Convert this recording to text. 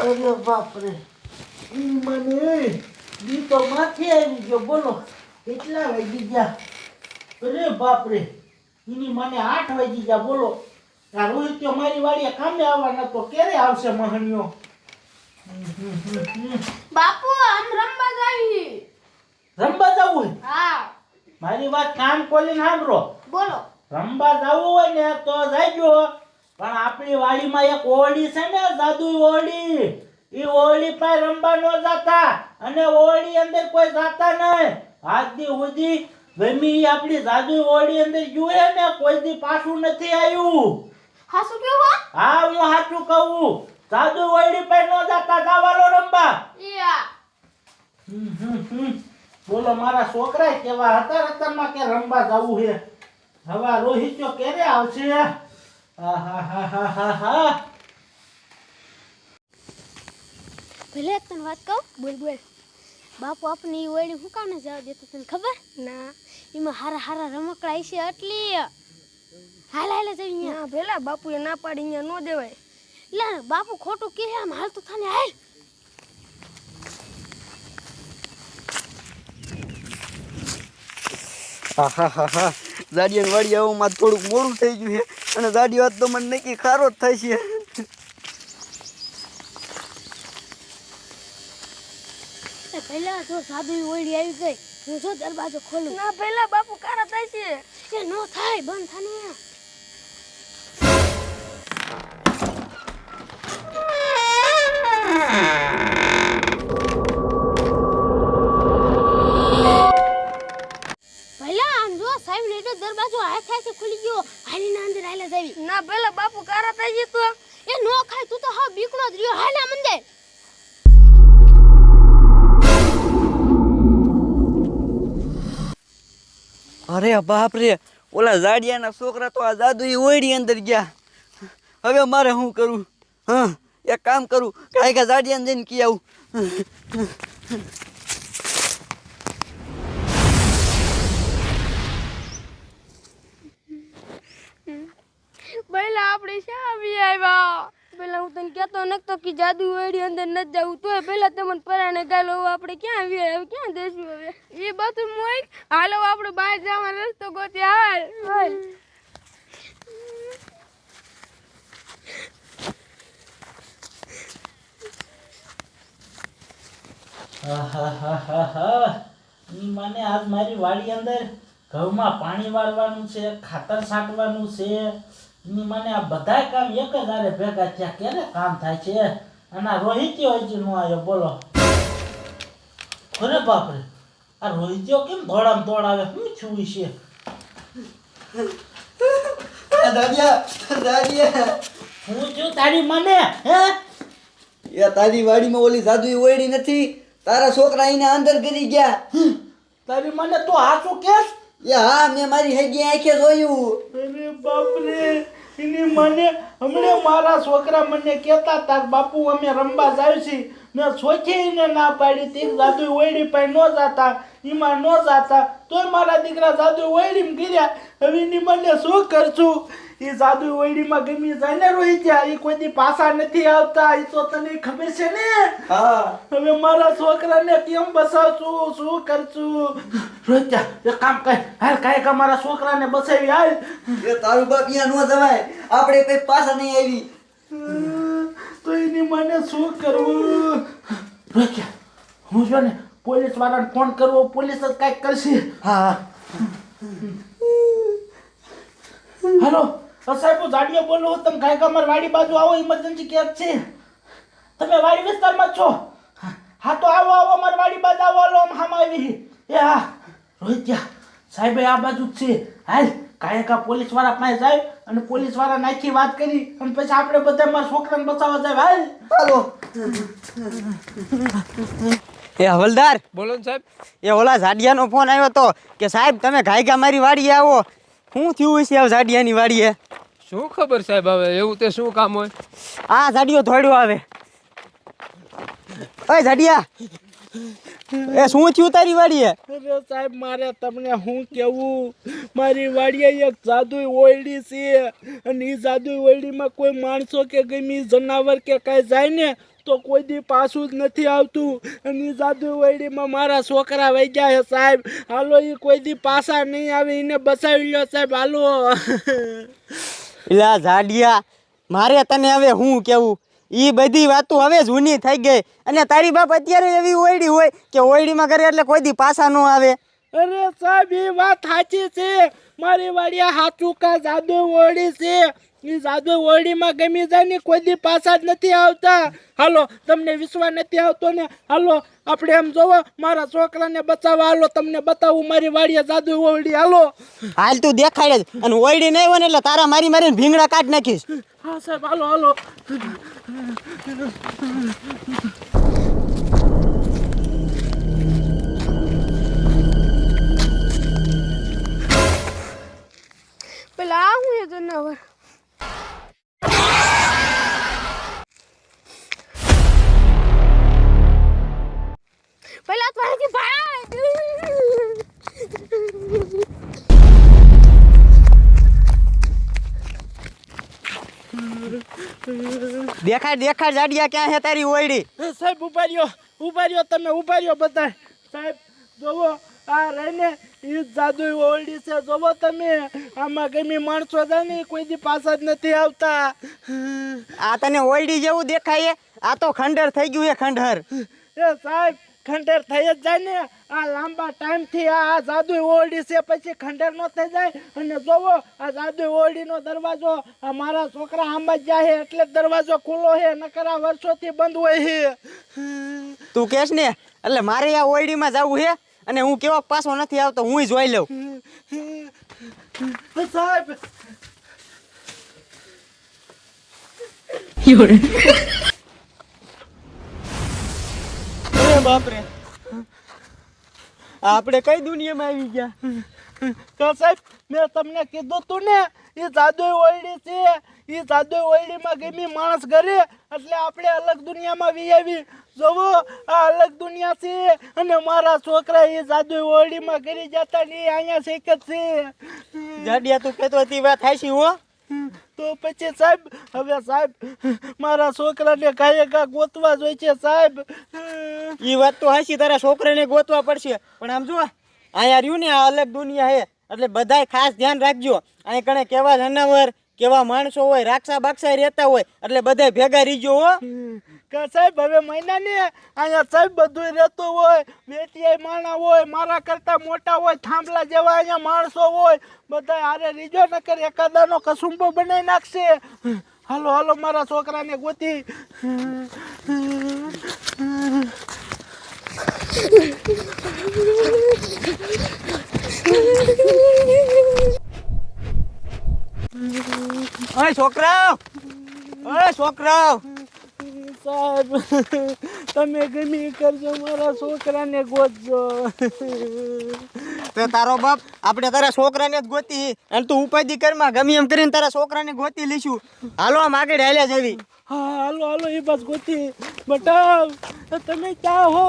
અરે બાપરે. મને દી તો માથે આવી ગયો. બોલો કેટલા વાગી ગયા? અરે બાપરે એની મને આઠ વાગી ગયા. બોલો આ રોહિત તો મારી વાડીએ કામે આવવાના તો ક્યારે આવશે મહણિયો બાપુ આમ રમવા જાવી. રમવા જવું હોય? હા. મારી વાત કામ ખોલીને સાંભળો. બોલો. રમવા જવું હોય ને તો જાજો. પણ આપણી વાડીમાં એક ઓરડી છે ને જાદુ ઓરડી. ઈ ઓરડી પર રમવા ન જાતા અને ઓરડી અંદર કોઈ જાતા નહીં આજથી સુધી ગમી આપણી જાદુ ઓરડી અંદર જુએ ને કોઈ દી પાછું નથી આવ્યું. હા શું કેવું હો? હા હું હાચું કહું. જાદુ ઓરડી પર ન જાતા જાવાલો રમવા. બોલો મારા છોકરા કેવા હતા રતનમાં કે રમવા જવું છે હવે રોહિત જો ક્યારે આવશે. ભલે તને વાત કહું? બોલ બોલ. બાપુ આપણે એ વળી હું કામ જવા દેતો તને ખબર? ના. એમાં હારા હારા રમકડા છે એટલી. હાલ હાલ જઈ અહીંયા. બાપુ બાપુએ ના પાડી અહીંયા ન દેવાય. લે બાપુ ખોટું કહે આમ હાલ તો થાને હાલ. આહાહાહા. જાડિયાની વાડી આવવામાં થોડુંક મોડું થઈ ગયું છે. અને ગાડી વાત તો મને નક્કી ખારો જ થાય છે. પહેલા જો સાદુ ઓળી આવી ગઈ હું જો દરવાજો ખોલું. ના પેલા બાપુ કારા થાય છે. એ નો થાય બંધ થાને પહેલા ખુલી ના હાલીના અંદર હાલે જાવી. ના પેલા બાપુ કારા થાય છે તો. એ નો ખાય તું તો હા બીકણો જ રહ્યો. હાલે મંદે. અરે બાપ રે ઓલા જાડિયાના છોકરા તો આ જાદુઈ ઓયડી અંદર ગયા. હવે મારે શું કરું? હા એક કામ કરું કાંઈ કાંઈ જાડિયાને જઈને કી આવું. પહેલા આપણે શા આવી આવ્યા? પેલા હું તને કહેતો નકતો કે જાદુ વેડી અંદર ન જવું તોય પેલા તમને પરાણે ગાલો આપણે ક્યાં આવી હવે ક્યાં દેશું હવે? એ બધું મોઈ હાલો આપણે બહાર જવાનો રસ્તો ગોતી હાલ. હાલ. મને આજ મારી વાડી અંદર ઘઉંમાં પાણી વાળવાનું છે ખાતર છાંટવાનું છે. મને આ બધા કામ એક જ આરે ભેગા થયા. ક્યારે કામ થાય છે? અને આ રોહિત્યો હજી નો આવ્યો બોલો. અરે બાપરે આ રોહિત્યો કેમ ધોળામ દોડાવે શું છું છે. દાદિયા દાદિયા. હું છું તારી મને હે? એ તારી વાડીમાં ઓલી જાદુઈ ઓયડી નથી? તારા છોકરા અહીંને અંદર કરી ગયા. તારી મને તું હાસુ કેસ? એ હા મેં મારી હેગી આંખે જોયું. અરે બાપરે એની મને હમણે મારા છોકરા મને કહેતા તાર બાપુ અમે રમવા જાય છે. મેં સોચીને ના પાડી તે જાદુ ઓયડી પાસે ન જાતા એમાં ન જાતા. તોય મારા દીકરા જાદુ ઓયડીમાં ગીર્યા હવે એની મને શું કરશું? એ જાદુ ઓયડીમાં ગમી જાય ને રોહિત એ કોઈ પાછા નથી આવતા. એ તો તને ખબર છે ને? હા. હવે મારા છોકરાને કેમ બસાવશું? શું કરશું? એક કામ કર. હાલ કાંઈ અમારા છોકરાને બસાવી હાલ. એ તારું બાપ અહીંયા ન જવાય. આપણે કઈ પાછા નહીં આવી. તો એની મને શું કરવું? રોક્યા હું જો ને પોલીસ વાળાને ફોન કરવો પોલીસ જ કાંઈક કરશે. હા હાલો સાહેબ હું બોલું તમે કાંઈક અમારી વાડી બાજુ આવો ઇમરજન્સી કેસ છે. તમે વાડી વિસ્તારમાં છો. હા તો આવો આવો અમારી વાડી બાજુ આવો આમ હામ આવી એ હા. રોહિત્યા સાહેબે આ બાજુ જ છે. હાલ કાંઈ આ પોલીસવાળા પાસે જાય અને પોલીસવાળા નાખી વાત કરી અને પછી આપણે બધા મારા છોકરાને બચાવવા જાય. હાલ. હાલો. એ હવલદાર. બોલો ને સાહેબ. એ ઓલા ઝાડિયાનો ફોન આવ્યો તો કે સાહેબ તમે ઘાયગા મારી વાડીએ આવો. શું થયું હશે આ ઝાડિયાની વાડીએ? શું ખબર સાહેબ હવે? એવું તે શું કામ હોય? આ ઝાડિયો થોડ્યો આવે. ઓય ઝાડિયા. એ શું થયું તારી વાડીએ? અરે સાહેબ મારે તમને હું કેવું? મારી વાડીએ એક જાદુ ઓયડી છે. અને એ જાદુ ઓયડીમાં કોઈ માણસો કે ગમી જનાવર કે કાંઈ જાય ને તો કોઈ દી પાછું જ નથી આવતું. અને એ જાદુઈ ઓયડીમાં મારા છોકરા વહી ગયા છે સાહેબ. હાલો એ કોઈ દી પાછા નહીં આવે એને બચાવી લ્યો સાહેબ. હાલો. એલા જાડિયા મારે તને હવે હું કેવું? ઈ બધી વાતો હવે જૂની થઈ ગઈ. અને તારી બાપ અત્યારે એવી ઓયડી હોય કે ઓયડીમાં કરે એટલે કોઈ દી પાછા ન આવે. અરે સાહેબ એ વાત સાચી છે. મારી વાડિયા હાચુકા જાદુ ઓળી છે. એ જાદુ ઓરડીમાં ગમી જાય ને કોઈ દી પાછા જ નથી આવતા. હાલો તમને વિશ્વાસ નથી આવતો ને હાલો આપણે એમ જોવો મારા છોકરાને બચાવવા હાલો તમને બતાવું મારી વાડીએ જાદુ ઓરડી હાલો. હાલ તું દેખાડે જ. અને ઓરડી નહીં હોય ને એટલે તારા મારી મારીને ભીંગડા કાઢ નાખીશ. હા સાહેબ હાલો હાલો. દેખાડ દેખાડ જાડિયા ક્યાં છે તારી ઓયડી? સાહેબ રહ્યો ઊભા રહ્યો તમે રહ્યો બધા. સાહેબ જોવો આ રહીને એ જાદુ ઓરડી છે. જોવો તમે આમાં ગમી માણસો જાય કોઈ દી પાછા જ નથી આવતા. આ તને ઓરડી જેવું દેખાય આ તો ખંડર થઈ ગયું એ ખંડર એ સાહેબ ખંડેર થઈ જ જાય ને. આ લાંબા ટાઈમથી આ આ જાદુ ઓરડી છે પછી ખંડેર નો થઈ જાય. અને જોવો આ જાદુ ઓરડીનો દરવાજો આ મારા છોકરા આંબા જ જાય છે એટલે જ દરવાજો ખુલ્લો છે નકરા વર્ષોથી બંધ હોય છે. તું કેશ ને એટલે મારે આ ઓરડીમાં જવું છે? અને હું કેવો પાછો નથી આવતો હું જોઈ લઉં. સાહેબ! બાપરે. આપણે કઈ દુનિયામાં આવી ગયા? તો સાહેબ, મેં તમને કીધું તું ને એ જાદુ ઓયડી છે. એ જાદુ ઓયડીમાં ગમી માણસ ઘરે, એટલે આપણે અલગ દુનિયામાં વી આવી. જોવો, આ અલગ દુનિયા છે. અને મારા છોકરા એ જાદુ ઓયડીમાં કરી જતા ને અહીંયા શેક છે. જાડિયા, તું કહેતો હતી વાત છે હો. તો પછી સાહેબ હવે સાહેબ મારા છોકરાને કાંઈ કા ગોતવા જોઈએ છે સાહેબ. ઈ વાત તો હાસી તારા છોકરાને ગોતવા પડશે. પણ આમ જો અહીંયા રહ્યું ને આ અલગ દુનિયા હે. એટલે બધાય ખાસ ધ્યાન રાખજો. અહીં કણે કેવા જનાવર કેવા માણસો હોય રાક્ષા બાક્ષા રહેતા હોય એટલે બધા ભેગા રહીજો હો. કે સાહેબ, હવે મહિના ને અહીંયા સાહેબ બધું રહેતું હોય બેટીએ માણા હોય, મારા કરતા મોટા હોય, થાંભલા જેવા અહીંયા માણસો હોય બધા હારે રીજો ન કરે, એકાદાનો કસુંબો બનાવી નાખશે. હાલો હાલો, મારા છોકરાને ગોતી. છોકરાઓ! ઓય, છોકરાઓ! સાહેબ. તમે ગમી કરજો મારા છોકરાને ગોતજો. તો તારો બાપ આપણે તારા છોકરાને જ ગોતી અને તું ઉપાધિ કરમાં ગમે એમ કરીને તારા છોકરાને ગોતી લઈશું હાલો આમ આગળ હાલ્યા જવી. હા હાલો હાલો એ બસ ગોતી. બટાવ તમે ક્યાં હો?